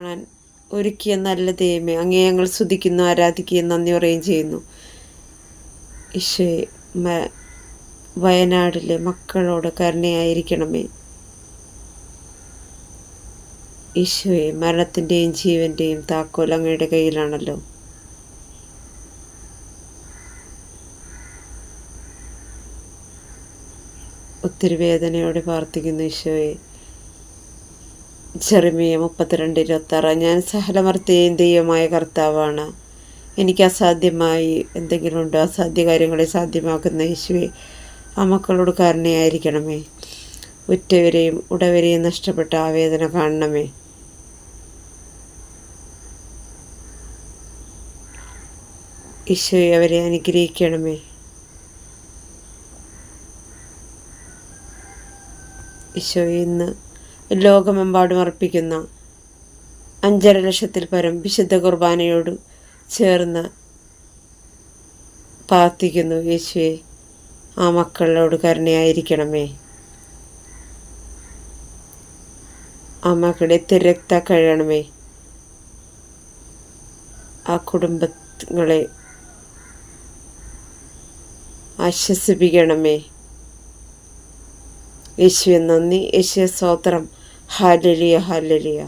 കാണാൻ ഒരുക്കിയ നല്ല ദൈവമേ അങ്ങേ ഞങ്ങൾ സ്തുതിക്കുന്നു ആരാധിക്കുകയും നന്ദി പറയുകയും ചെയ്യുന്നു. ഈശോയെ വയനാടിലെ മക്കളോട് കരുണയായിരിക്കണമേ. ഈശോയെ മരണത്തിന്റെയും ജീവന്റെയും താക്കോൽ അങ്ങയുടെ കയ്യിലാണല്ലോ. ഒത്തിരി വേദനയോടെ പ്രാർത്ഥിക്കുന്നു ഈശോയെ. ചെറുമിയ മുപ്പത്തിരണ്ട് ഇരുപത്താറ് ഞാൻ സഹലമർത്തിയും ദൈവമായ കർത്താവാണ്. എനിക്ക് അസാധ്യമായി എന്തെങ്കിലും ഉണ്ടോ അസാധ്യ കാര്യങ്ങളെ സാധ്യമാക്കുന്ന യേശുവെ ആ മക്കളോട് കാരണയായിരിക്കണമേ ഉറ്റവരെയും ഉടവരെയും നഷ്ടപ്പെട്ട ആ വേദന കാണണമേ. ഈശോയെ അവരെ അനുഗ്രഹിക്കണമേ. ഈശോ ഇന്ന് ലോകമെമ്പാടും അർപ്പിക്കുന്ന അഞ്ചര ലക്ഷത്തിൽ പരം വിശുദ്ധ കുർബാനയോട് ചേർന്ന് പ്രാർത്ഥിക്കുന്നു യേശുവെ ആ മക്കളോട് കരുണയായിരിക്കണമേ. ആ മക്കളെ തിരക്ത കഴിയണമേ ആ കുടുംബങ്ങളെ ആശ്വസിപ്പിക്കണമേ. യേശുവെ നന്ദി. യേശുവെ സ്തോത്രം. ഹാലലിയ ഹാലലിയ